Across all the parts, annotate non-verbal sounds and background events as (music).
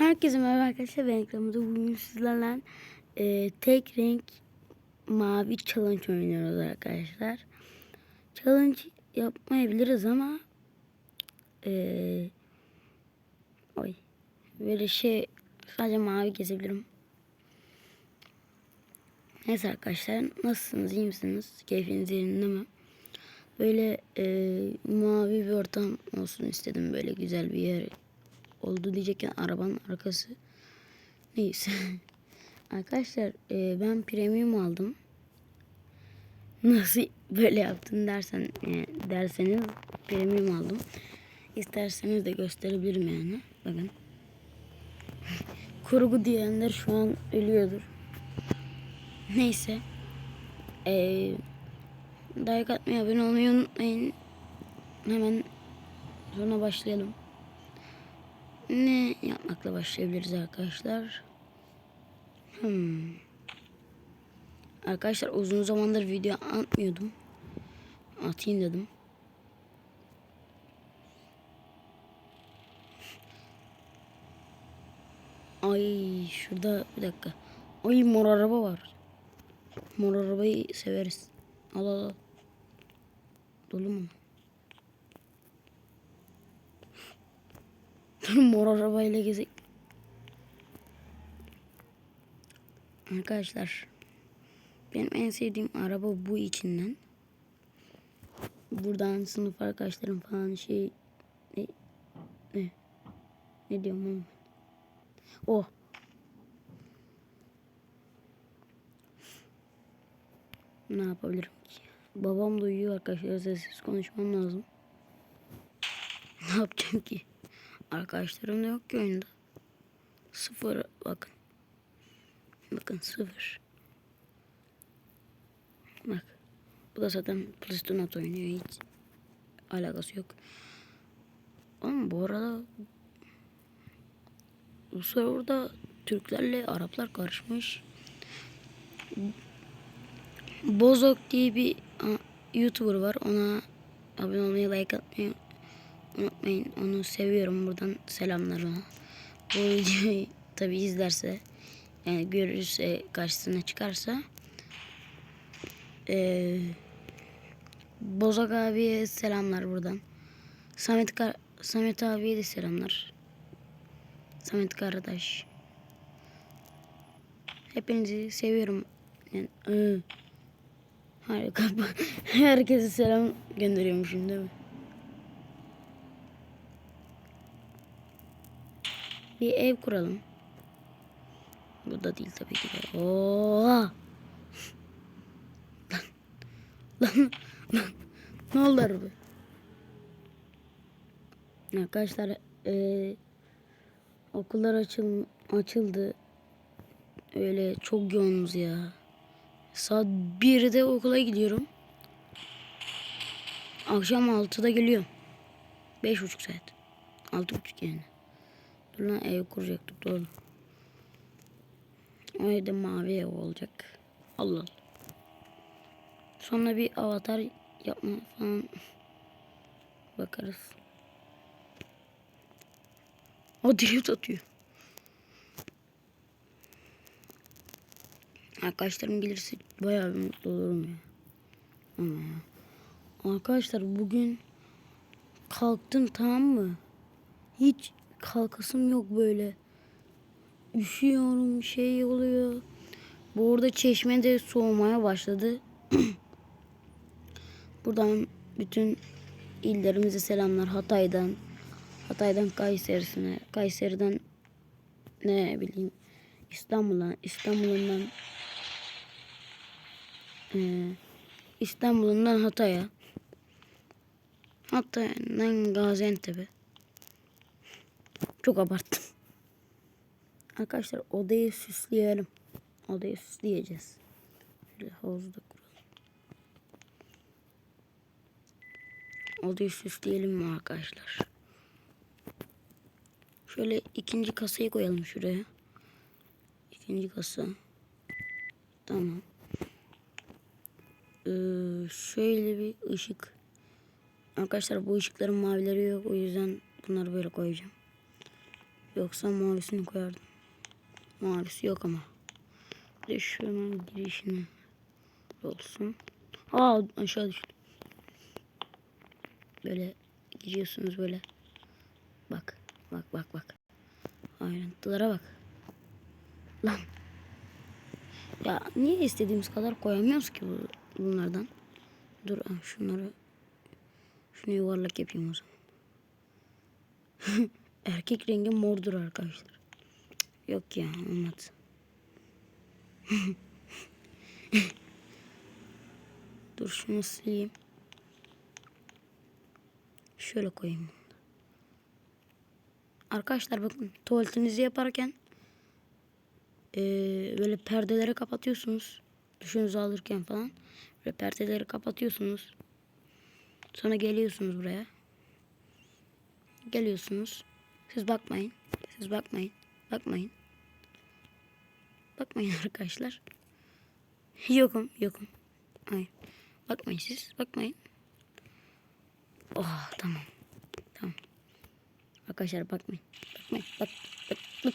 Herkese merhaba arkadaşlar ben ekranımda bugün sizlerle e, tek renk mavi challenge oynuyoruz arkadaşlar. Challenge yapmayabiliriz ama e, oy böyle şey sadece mavi gezebilirim. Neyse arkadaşlar nasılsınız iyi misiniz? Keyfiniz yerinde mi? Böyle e, mavi bir ortam olsun istedim böyle güzel bir yer oldu diyecekken arabanın arkası. Neyse. (laughs) Arkadaşlar e, ben premium aldım. Nasıl böyle yaptın dersen e, derseniz premium aldım. İsterseniz de gösterebilirim yani. Bakın. (laughs) Kurgu diyenler şu an ölüyordur. Neyse. Eee like atmayı, abone olmayı unutmayın. Hemen sonra başlayalım. Ne yapmakla başlayabiliriz arkadaşlar? Hmm. Arkadaşlar uzun zamandır video atmıyordum. Atayım dedim. Ay şurada bir dakika. Ay mor araba var. Mor arabayı severiz. Al al al. Dolu mu? Mor arabayla gezek. Arkadaşlar benim en sevdiğim araba bu içinden. Buradan sınıf arkadaşlarım falan şey ne ne, ne diyorum oğlum? Oh. Ne yapabilirim ki? Babam duyuyor arkadaşlar sessiz konuşmam lazım. Ne yapacağım ki? Arkadaşlarım da yok ki oyunda. Sıfır bakın. Bakın sıfır. Bak. Bu da zaten Plistonat oynuyor hiç. Alakası yok. Ama bu arada bu serverda Türklerle Araplar karışmış. Bozok diye bir YouTuber var. Ona abone olmayı, like atmayı unutmayın. Onu seviyorum. Buradan selamlar ona. Bu videoyu tabi izlerse yani görürse karşısına çıkarsa ee, Bozok abiye selamlar buradan. Samet, Kar Samet abiye de selamlar. Samet kardeş. Hepinizi seviyorum. Yani, ıı. Harika. (laughs) Herkese selam gönderiyormuşum değil mi? Bir ev kuralım. Bu da değil tabii ki de. Oo! lan, lan, lan. Ne oldu araba? Arkadaşlar ee, okullar açıl, açıldı. Öyle çok yoğunuz ya. Saat 1'de okula gidiyorum. Akşam 6'da geliyorum. 5,5 saat. 6,5 yani. Lan ev kuracaktık doğru. O evde mavi ev olacak. Allah Allah. Sonra bir avatar yapma falan bakarız. O drift atıyor. Arkadaşlarım gelirse bayağı bir mutlu olurum ya. Ama ya. Arkadaşlar bugün kalktım tamam mı? Hiç kalkasım yok böyle. Üşüyorum şey oluyor. Bu arada çeşme de soğumaya başladı. (clears throat) Buradan bütün illerimize selamlar. Hatay'dan, Hatay'dan Kayseri'sine, Kayseri'den ne bileyim İstanbul'dan, İstanbul'dan ee, İstanbul'dan Hatay'a, Hatay'dan Gaziantep'e. Çok abarttım. Arkadaşlar odayı süsleyelim. Odayı süsleyeceğiz. Şöyle havuzu da kuralım. Odayı süsleyelim mi arkadaşlar? Şöyle ikinci kasayı koyalım şuraya. İkinci kasa. Tamam. Ee, şöyle bir ışık. Arkadaşlar bu ışıkların mavileri yok. O yüzden bunları böyle koyacağım. Yoksa mavisini koyardım. Mavisi yok ama. Bir de şunun girişine olsun. Aa aşağı düştü. Böyle gidiyorsunuz böyle. Bak bak bak bak. Ayrıntılara bak. Lan. Ya niye istediğimiz kadar koyamıyoruz ki bu, bunlardan? Dur ah, şunları şunu yuvarlak yapayım o zaman. (laughs) Erkek rengi mordur arkadaşlar. Yok ya olmadı. (laughs) Dur şunu sileyim. Şöyle koyayım. Arkadaşlar bakın tuvaletinizi yaparken eee, böyle perdeleri kapatıyorsunuz. Duşunuzu alırken falan. Böyle perdeleri kapatıyorsunuz. Sonra geliyorsunuz buraya. Geliyorsunuz. Siz bakmayın. Siz bakmayın. Bakmayın. Bakmayın (laughs) arkadaşlar. Yokum, yokum. Hayır. Bakmayın siz. Bakmayın. Oh tamam. Tamam. Arkadaşlar bakmayın. Bakmayın. Bak. Bak. Bak. (laughs)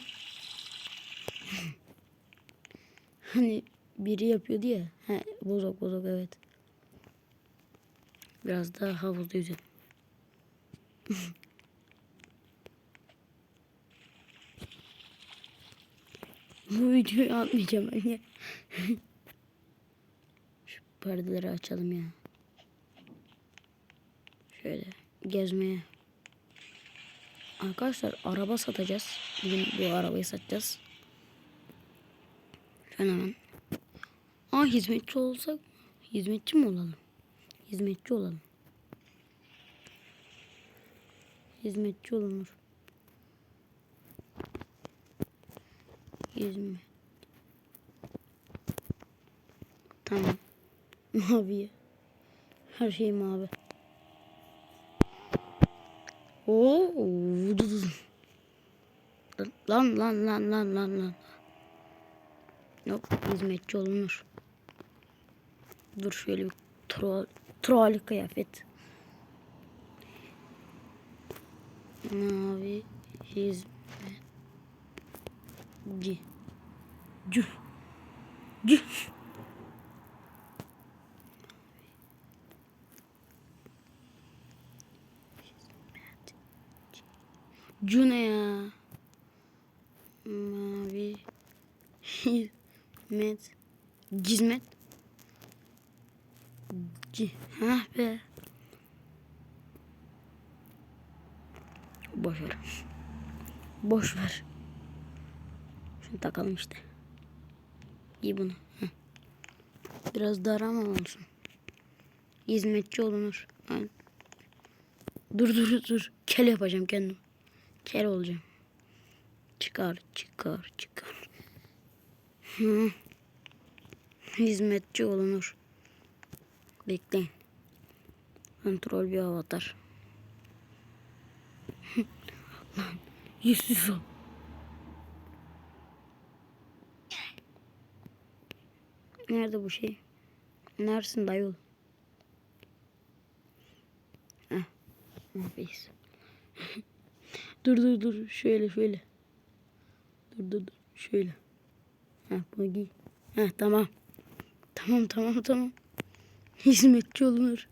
hani biri yapıyordu ya. He, bozok bozok evet. Biraz daha havuzda yüzelim. (laughs) Bu videoyu atmayacağım ya. (laughs) Şu perdeleri açalım ya. Şöyle gezmeye. Arkadaşlar araba satacağız. Bugün bu arabayı satacağız. Şöyle hemen. Aa hizmetçi olsak hizmetçi mi olalım? Hizmetçi olalım. Hizmetçi olunur. Hizmet. Tamam. (laughs) Mavi. Her şey mavi. Oo. (laughs) Lan lan lan lan lan lan. Yok hizmetçi olunur. Dur şöyle bir troll, troll kıyafet. Mavi hizmetçi. Cü. Cü. Cu ne ya? Mavi hizmet Cizmet C ha be Boş ver. Boş ver. Şunu takalım işte. İyi bunu. Biraz dar ama olsun. Hizmetçi olunur. Dur dur dur. Kel yapacağım kendim. Kel olacağım. Çıkar çıkar çıkar. Hı. Hizmetçi olunur. Bekleyin. Kontrol bir avatar. Lan yüzsüz ol. Nerede bu şey? Neresin dayı? Heh. Neredeyiz? (laughs) dur dur dur. Şöyle şöyle. Dur dur dur. Şöyle. Heh bunu giy. Heh tamam. Tamam tamam tamam. (laughs) Hizmetçi olunur.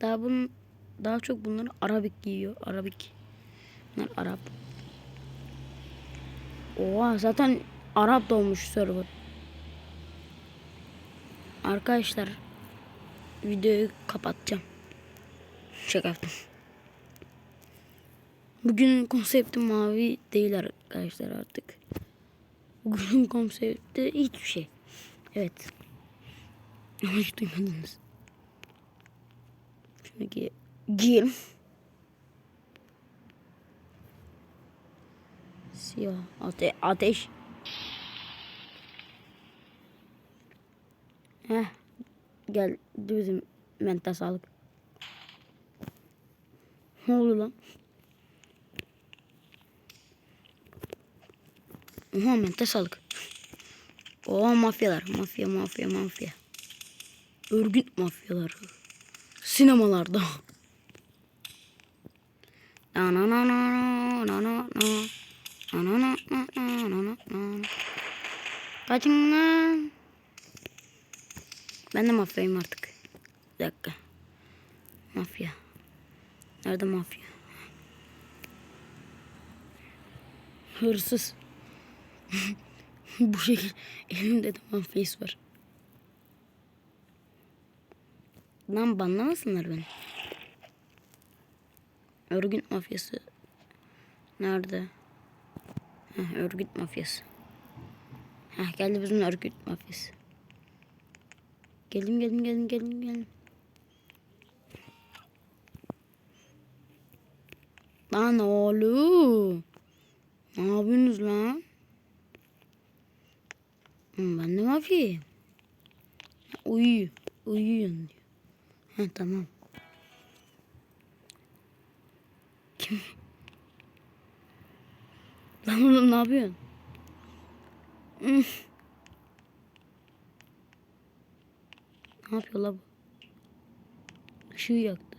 Daha bunun daha çok bunları Arabik giyiyor. Arabik. Bunlar Arap. Oha zaten Arap doğmuş server. Arkadaşlar videoyu kapatacağım. Şaka yaptım. Bugün konsepti mavi değil arkadaşlar artık. Bugün (laughs) konsepti hiçbir şey. Evet. Ama hiç duymadınız. Şunu giy giyelim. Siyah ate ateş. Heh. Gel bizim mental sağlık. Ne oldu lan? Oha mental sağlık. Oha mafyalar. Mafya mafya mafya. Örgüt mafyalar. Sinemalarda. Na na na na na na. Na na na na na na na na. Kaçın lan. Ben de mafyayım artık. Bir dakika. Mafya. Nerede mafya? Hırsız. (laughs) Bu şekil elimde de mafyası var. Lan banlamasınlar beni. Örgüt mafyası. Nerede? Heh, örgüt mafyası. Heh, geldi bizim örgüt mafyası. Geldim geldim geldim geldim geldim. Lan oğlum. Ne yapıyorsunuz lan? Ben de mafyayım. Ha, Uyu. Uyuyun diyor. Ha tamam. Kim? Lan oğlum ne yapıyorsun? Ne yapıyor la bu? Işığı yaktı.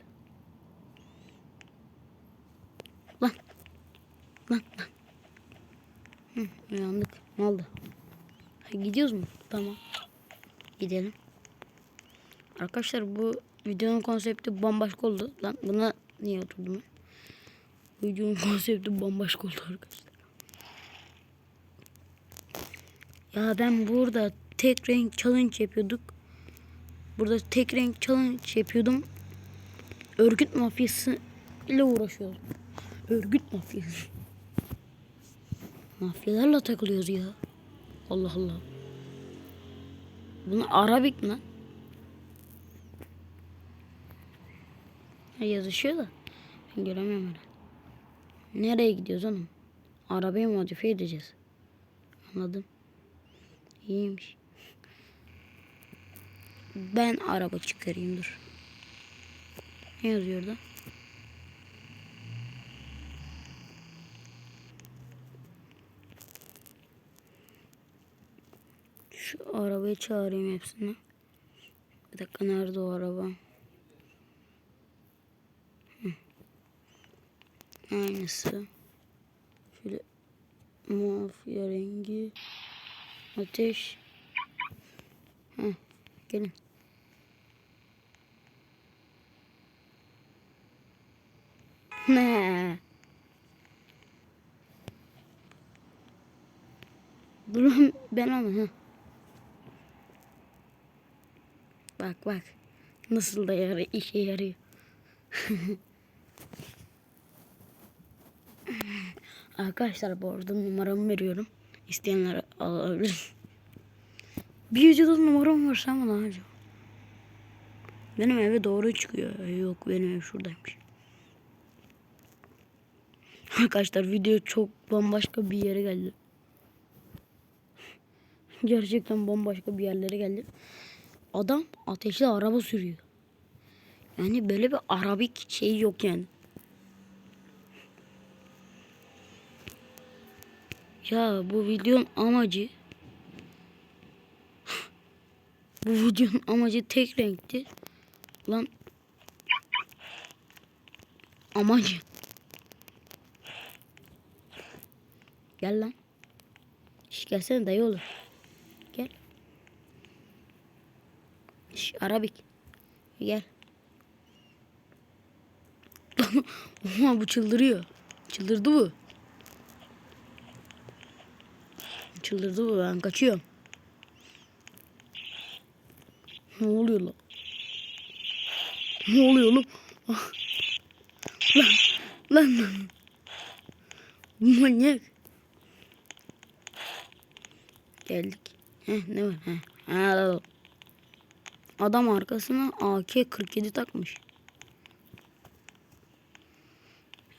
Lan. Lan lan. Hı, uyandık. Ne oldu? Ha, gidiyoruz mu? Tamam. Gidelim. Arkadaşlar bu videonun konsepti bambaşka oldu. Lan buna niye oturdum ben? Videonun (laughs) konsepti bambaşka oldu arkadaşlar. Ya ben burada tek renk challenge yapıyorduk. Burada tek renk challenge yapıyordum. Örgüt mafyası ile uğraşıyordum. Örgüt mafyası. Mafyalarla takılıyoruz ya. Allah Allah. Bunu Arabik mi? yazışıyor da. Ben göremiyorum herhalde. Nereye gidiyoruz oğlum? Arabayı modifiye edeceğiz. Anladım. İyiymiş. Ben araba çıkarayım dur. Ne yazıyor orada? Şu arabayı çağırayım hepsini. Bir dakika nerede o araba? Aynısı. Şöyle mafya rengi. Ateş. Heh, gelin. Ne? Durun ben onu. Heh. Bak bak. Nasıl da yarı işe yarıyor. (laughs) Arkadaşlar bu arada numaramı veriyorum. İsteyenler alabilir. Bir videoda numaram var ama daha önce. Benim eve doğru çıkıyor. Yok benim ev şuradaymış. Arkadaşlar video çok bambaşka bir yere geldi. Gerçekten bambaşka bir yerlere geldi. Adam ateşli araba sürüyor. Yani böyle bir arabik şey yok yani. Ya bu videonun amacı bu videonun amacı tek renkti. Lan amacı. Gel lan. Şş, gelsene dayı olur. Gel. Şş, Arabik. Gel. (laughs) Oha bu çıldırıyor. Çıldırdı bu. Çıldırdı bu ben kaçıyorum. Ne oluyor lan? Ne oluyor lan? Ah. Lan lan lan. Manyak. Geldik. Heh, ne var? Heh. Adam arkasına AK-47 takmış.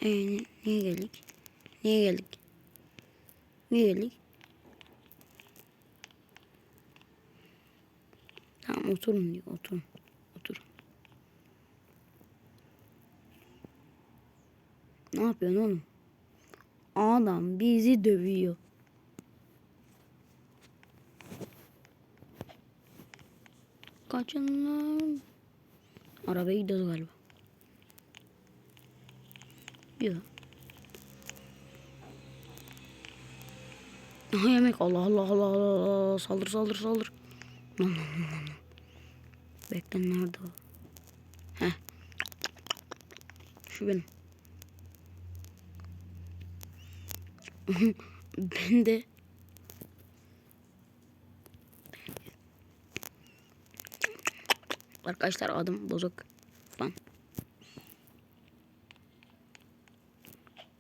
Ee, ni- niye geldik? Niye geldik? Niye geldik? Tamam oturun diyor. Oturun. Oturun. Ne yapıyorsun oğlum? Adam bizi dövüyor. Kaçın lan. Arabaya gidiyoruz galiba. Yok. Aha yemek. Allah Allah Allah Allah. Saldır saldır saldır. Lan lan lan. lan. Bekle nerede o? Heh. Şu benim. (laughs) ben de Arkadaşlar adım bozuk falan.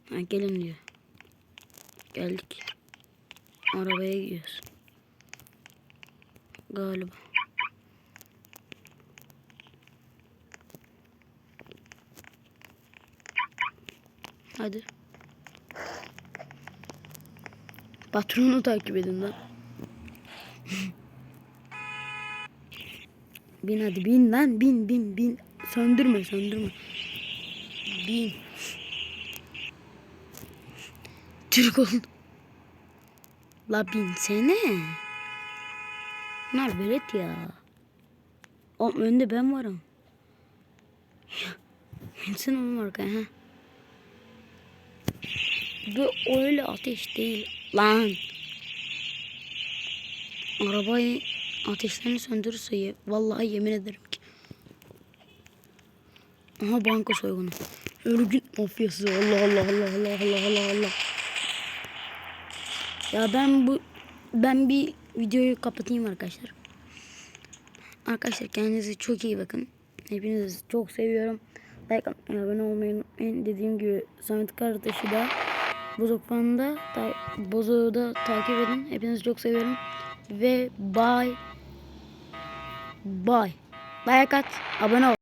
Ha, gelin diyor. Geldik. Arabaya gidiyoruz. Galiba. Hadi. Patronu takip edin lan. (laughs) bin hadi bin lan bin bin bin. Söndürme söndürme. Bin. Türk oldu. La binsene. Bunlar velet ya. Oğlum önde ben varım. Binsin oğlum arkaya ha. Bu öyle ateş değil lan. Arabayı ateşlerini söndürürse ye- vallahi yemin ederim ki. Aha banka soygunu. Örgüt mafyası. Allah Allah Allah Allah Allah Allah Allah. Ya ben bu ben bir videoyu kapatayım arkadaşlar. Arkadaşlar kendinize çok iyi bakın. Hepinizi çok seviyorum. Like atmayı, abone olmayı unutmayın. Dediğim gibi Samet Fan'ı da ta, Bozok'u da takip edin. Hepinizi çok seviyorum. Ve bye. Bye. Like at, abone ol.